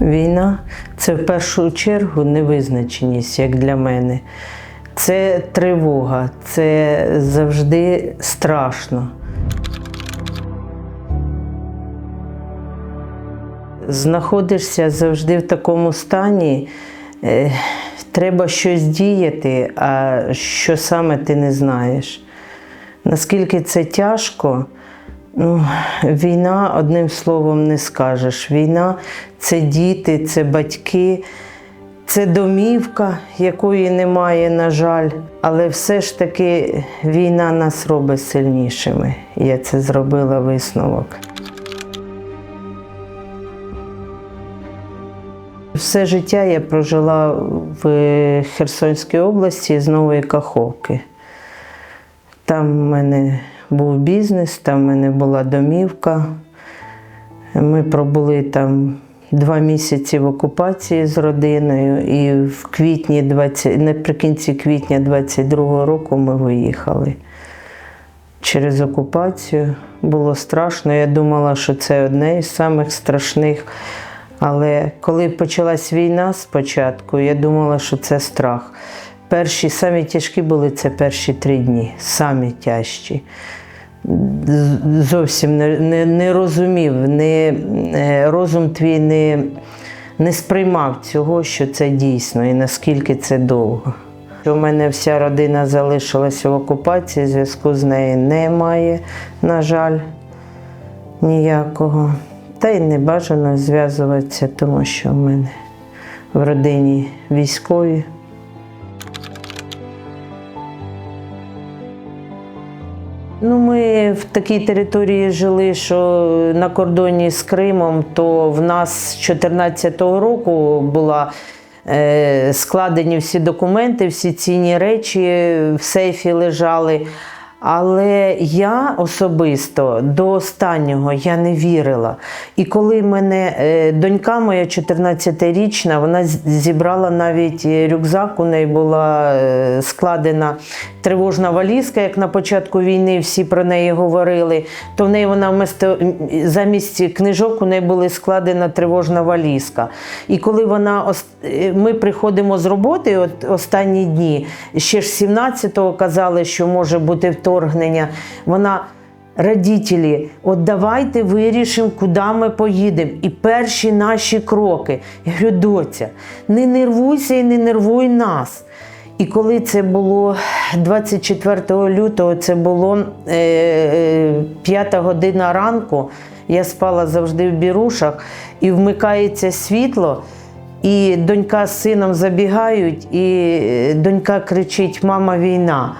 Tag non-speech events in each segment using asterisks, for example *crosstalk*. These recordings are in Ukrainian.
Війна це в першу чергу невизначеність, як для мене. Це тривога, це завжди страшно. Знаходишся завжди в такому стані, е, треба щось діяти, а що саме ти не знаєш. Наскільки це тяжко, війна одним словом не скажеш. Війна це діти, це батьки, це домівка, якої немає, на жаль. Але все ж таки війна нас робить сильнішими. Я це зробила висновок. Все життя я прожила в Херсонській області з Нової Каховки. Там в мене був бізнес, там в мене була домівка. Ми пробули там два місяці в окупації з родиною, і в квітні 20, наприкінці квітня 22-го року ми виїхали. Через окупацію було страшно. Я думала, що це одне із самих страшних. Але коли почалась війна спочатку, я думала, що це страх. Перші самі тяжкі були це перші три дні, самі тяжчі. Зовсім не, не, не розумів, не, е, розум твій не, не сприймав цього, що це дійсно і наскільки це довго. У мене вся родина залишилася в окупації, зв'язку з нею немає, на жаль, ніякого. Та й не бажано зв'язуватися, тому що в мене в родині військові. Ну, ми в такій території жили, що на кордоні з Кримом, то в нас з 2014 року була е, складені всі документи, всі цінні речі в сейфі лежали. Але я особисто до останнього я не вірила. І коли мене е, донька моя 14-річна, вона зібрала навіть рюкзак, у неї була е, складена тривожна валізка, як на початку війни всі про неї говорили, то в неї вона вместо, замість книжок у неї була складена тривожна валізка. І коли вона е, ми приходимо з роботи от останні дні, ще ж 17-го казали, що може бути вторгнення, вона. Родителі, от давайте вирішимо, куди ми поїдемо. І перші наші кроки. Я говорю, доця, не нервуйся і не нервуй нас. І коли це було 24 лютого, це було е, е, п'ята година ранку, я спала завжди в бірушах, і вмикається світло, і донька з сином забігають, і е, донька кричить: Мама, війна.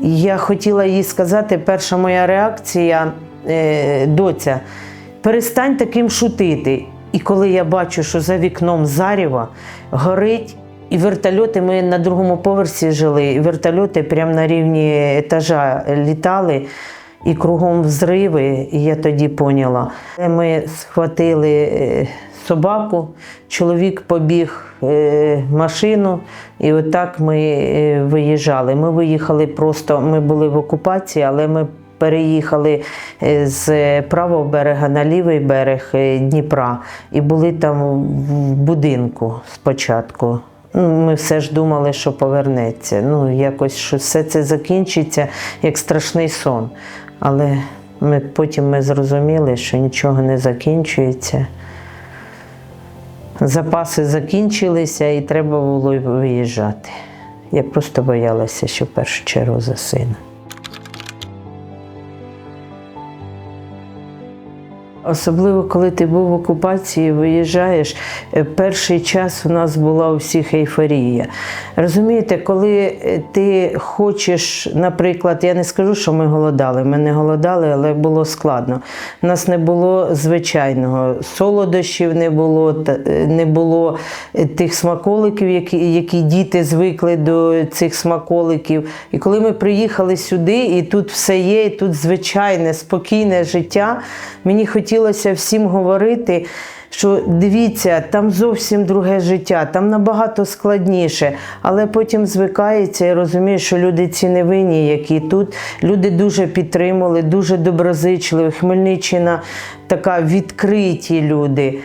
Я хотіла їй сказати, перша моя реакція, е, доця, перестань таким шутити. І коли я бачу, що за вікном зарєва горить, і вертольоти, ми на другому поверсі жили, і вертольоти прямо на рівні етажа літали, і кругом взриви, і я тоді поняла. Ми схватили е, собаку, чоловік побіг е, машину, і отак ми е, виїжджали. Ми виїхали просто, ми були в окупації, але ми переїхали з правого берега на лівий берег Дніпра і були там в будинку спочатку. Ми все ж думали, що повернеться. Ну, якось що все це закінчиться як страшний сон. Але ми, потім ми зрозуміли, що нічого не закінчується. Запаси закінчилися і треба було виїжджати. Я просто боялася, що в першу чергу за сина. Особливо, коли ти був в окупації, виїжджаєш, е, перший час у нас була у всіх ейфорія. Розумієте, коли е, ти хочеш, наприклад, я не скажу, що ми голодали, ми не голодали, але було складно. У нас не було звичайного солодощів, не було, е, не було тих смаколиків, які, які діти звикли до цих смаколиків. І коли ми приїхали сюди, і тут все є, і тут звичайне, спокійне життя, мені хотілося всім говорити. Що дивіться, там зовсім друге життя, там набагато складніше, але потім звикається і розуміє, що люди ці не винні, які тут. Люди дуже підтримали, дуже доброзичливі. Хмельниччина така відкриті люди.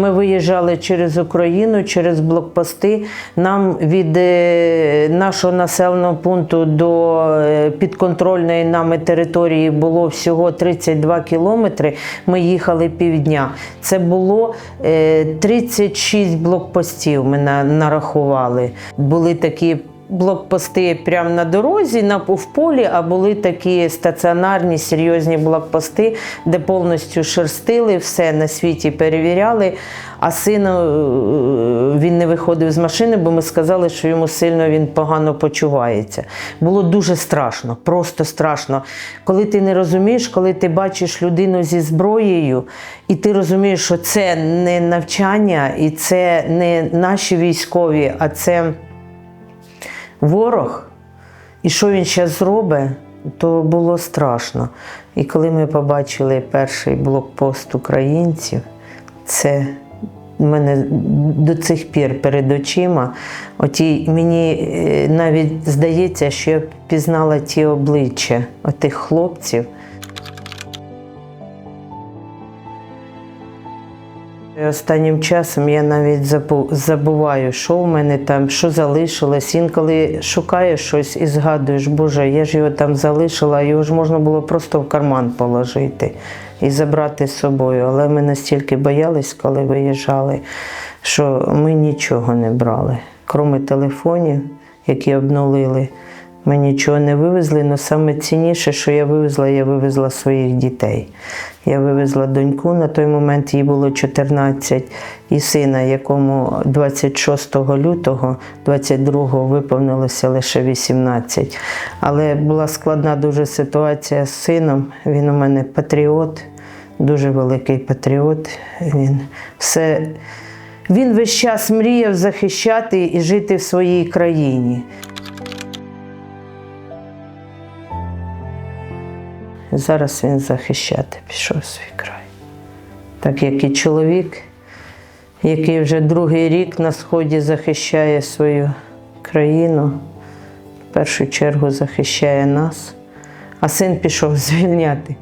Ми виїжджали через Україну, через блокпости. Нам від е, нашого населеного пункту до е, підконтрольної нами території було всього 32 кілометри. Ми їхали півдня. Це було е, 36 блокпостів. Ми нарахували. Були такі. Блокпости прямо на дорозі, на в полі, а були такі стаціонарні, серйозні блокпости, де повністю шерстили, все на світі перевіряли. А сина е, він не виходив з машини, бо ми сказали, що йому сильно він погано почувається. Було дуже страшно, просто страшно. Коли ти не розумієш, коли ти бачиш людину зі зброєю, і ти розумієш, що це не навчання, і це не наші військові, а це ворог, і що він ще зробить, то було страшно. І коли ми побачили перший блокпост українців, це в мене до цих пір перед очима. Оті, мені е, навіть здається, що я пізнала ті обличчя отих хлопців. Останнім часом я навіть забуваю, що в мене там, що залишилось. Інколи шукаєш щось і згадуєш, Боже, я ж його там залишила, його ж можна було просто в карман положити і забрати з собою. Але ми настільки боялись, коли виїжджали, що ми нічого не брали, крім телефонів, які обнулили. Ми нічого не вивезли, але саме цінніше, що я вивезла, я вивезла своїх дітей. Я вивезла доньку, на той момент їй було 14, і сина, якому 26 лютого 22-го виповнилося лише 18. Але була складна дуже ситуація з сином. Він у мене патріот, дуже великий патріот. Він все. Він весь час мріяв захищати і жити в своїй країні. Зараз він захищати пішов свій край. Так як і чоловік, який вже другий рік на сході захищає свою країну, в першу чергу захищає нас, а син пішов звільняти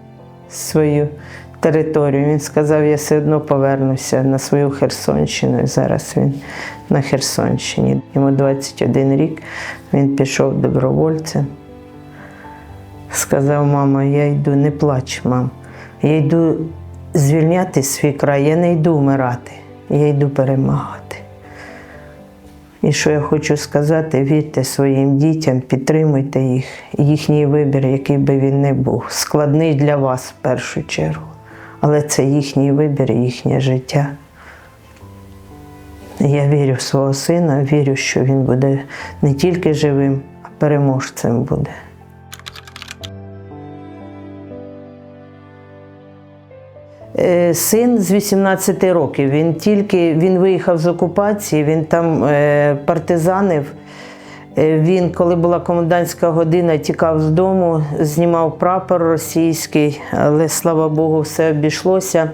свою територію. Він сказав, я все одно повернуся на свою Херсонщину. І зараз він на Херсонщині. Йому 21 рік, він пішов добровольцем. Сказав, мама, я йду, не плач, мам. Я йду звільняти свій край, я не йду вмирати, я йду перемагати. І що я хочу сказати, вірте своїм дітям, підтримуйте їх, їхній вибір, який би він не був. Складний для вас в першу чергу. Але це їхній вибір, їхнє життя. Я вірю в свого сина, вірю, що він буде не тільки живим, а переможцем буде. Син з 18 років. Він тільки він виїхав з окупації, він там е, партизанив. Е, Він, коли була комендантська година, тікав з дому, знімав прапор російський, але слава Богу, все обійшлося.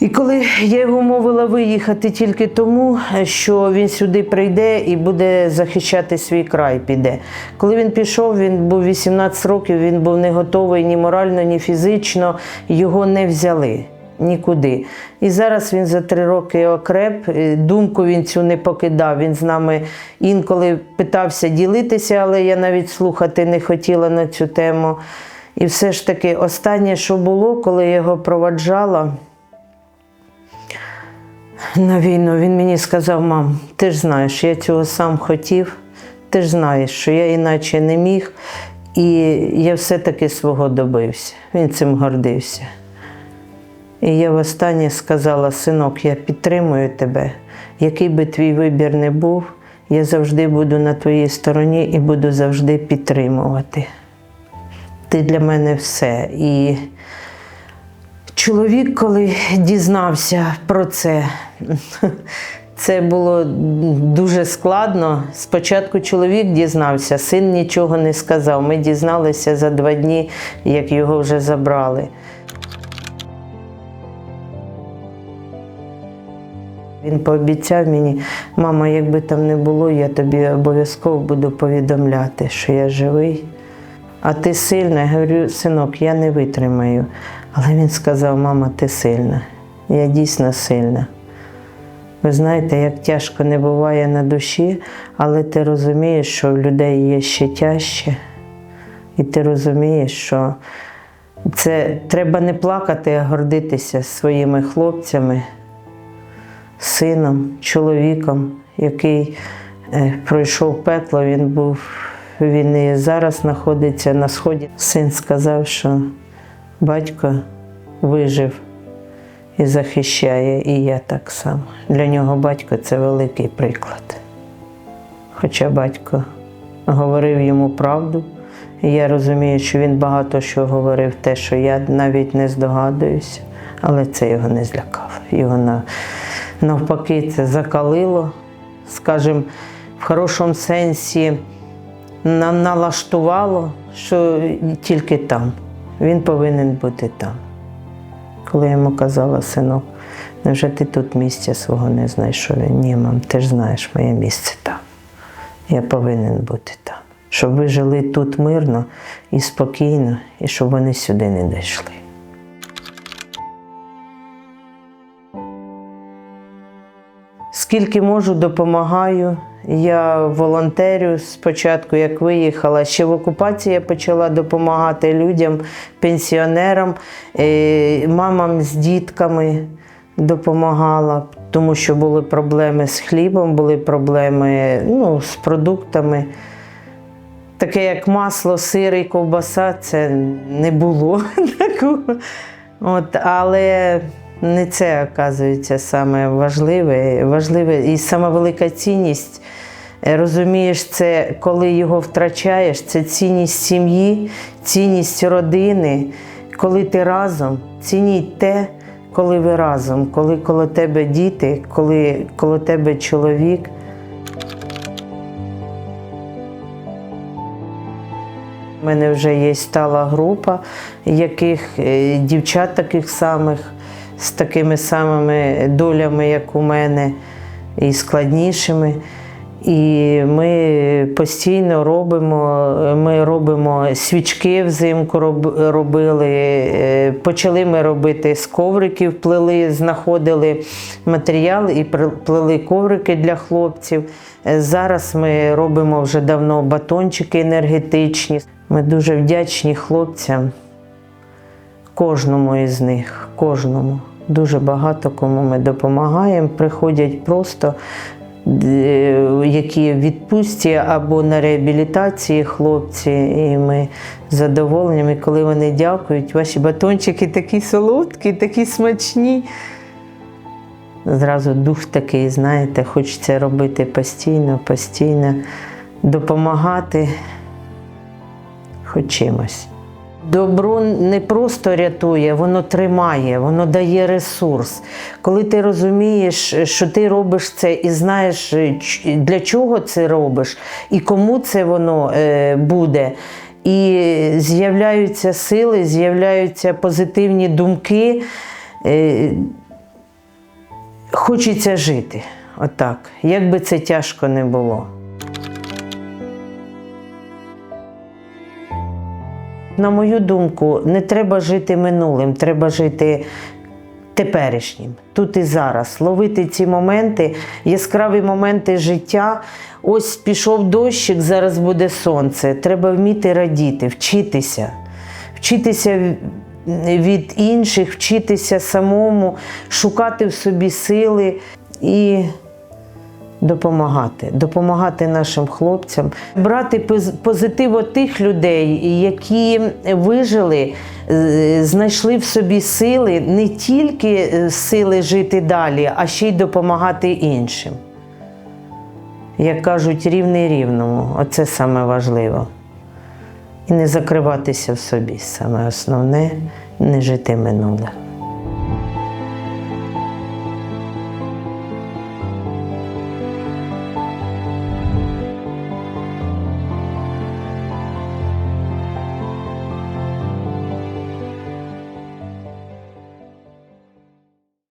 І коли я його мовила виїхати тільки тому, що він сюди прийде і буде захищати свій край, піде. Коли він пішов, він був 18 років, він був не готовий ні морально, ні фізично, його не взяли нікуди. І зараз він за три роки окреп, думку він цю не покидав. Він з нами інколи питався ділитися, але я навіть слухати не хотіла на цю тему. І все ж таки, останнє, що було, коли я його проваджала на війну, він мені сказав: мам, ти ж знаєш, я цього сам хотів, ти ж знаєш, що я іначе не міг, і я все-таки свого добився. Він цим гордився. І я востаннє сказала: синок, я підтримую тебе. Який би твій вибір не був, я завжди буду на твоїй стороні і буду завжди підтримувати. Ти для мене все. І чоловік, коли дізнався про це, *laughs* це було дуже складно. Спочатку чоловік дізнався, син нічого не сказав. Ми дізналися за два дні, як його вже забрали. Він пообіцяв мені, мама, якби там не було, я тобі обов'язково буду повідомляти, що я живий. А ти сильна? Я говорю, синок, я не витримаю. Але він сказав, мама, ти сильна. Я дійсно сильна. Ви знаєте, як тяжко не буває на душі, але ти розумієш, що в людей є ще тяжче. І ти розумієш, що це треба не плакати, а гордитися своїми хлопцями, сином, чоловіком, який е, пройшов пекло, він був він і зараз знаходиться на сході. Син сказав, що батько вижив і захищає, і я так само. Для нього батько це великий приклад. Хоча батько говорив йому правду, і я розумію, що він багато що говорив, те, що я навіть не здогадуюся, але це його не злякало. Його навпаки це закалило, скажімо, в хорошому сенсі на- налаштувало, що тільки там. Він повинен бути там. Коли я йому казала, синок, невже ти тут місця свого не знайшов? Він, Ні, мам, ти ж знаєш, моє місце там. Я повинен бути там. Щоб ви жили тут мирно і спокійно, і щоб вони сюди не дійшли. Скільки можу, допомагаю. Я волонтерю спочатку, як виїхала. Ще в окупації я почала допомагати людям, пенсіонерам, е, мамам з дітками допомагала, тому що були проблеми з хлібом, були проблеми ну, з продуктами. Таке як масло, сир і ковбаса, це не було *laughs* такого. От, але не це, оказується, саме важливе. важливе. І сама велика цінність, е, розумієш, це коли його втрачаєш, це цінність сім'ї, цінність родини, коли ти разом, цініть те, коли ви разом, коли коло тебе діти, коли коло тебе чоловік. У мене вже є стала група, яких е, дівчат таких самих, з такими самими долями, як у мене, і складнішими. І ми постійно робимо, ми робимо свічки взимку робили, е, почали ми робити з ковриків, плели, знаходили матеріал і плели коврики для хлопців. Е, Зараз ми робимо вже давно батончики енергетичні. Ми дуже вдячні хлопцям, кожному із них, кожному. Дуже багато кому ми допомагаємо. Приходять просто е, які відпустці або на реабілітації хлопці, і ми з задоволенням. І коли вони дякують, ваші батончики такі солодкі, такі смачні. Зразу дух такий, знаєте, хочеться робити постійно, постійно, допомагати хоч чимось. Добро не просто рятує, воно тримає, воно дає ресурс. Коли ти розумієш, що ти робиш це і знаєш, для чого це робиш, і кому це воно е, буде. І з'являються сили, з'являються позитивні думки. Е, Хочеться жити. Отак. Як би це тяжко не було. На мою думку, не треба жити минулим, треба жити теперішнім, тут і зараз. Ловити ці моменти, яскраві моменти життя. Ось пішов дощик, зараз буде сонце. Треба вміти радіти, вчитися, вчитися від інших, вчитися самому, шукати в собі сили і допомагати, допомагати нашим хлопцям, брати поз- позитив від тих людей, які вижили, е, знайшли в собі сили не тільки е, сили жити далі, а ще й допомагати іншим. Як кажуть, рівний рівному. Оце саме важливо. І не закриватися в собі. Саме основне не жити минуле.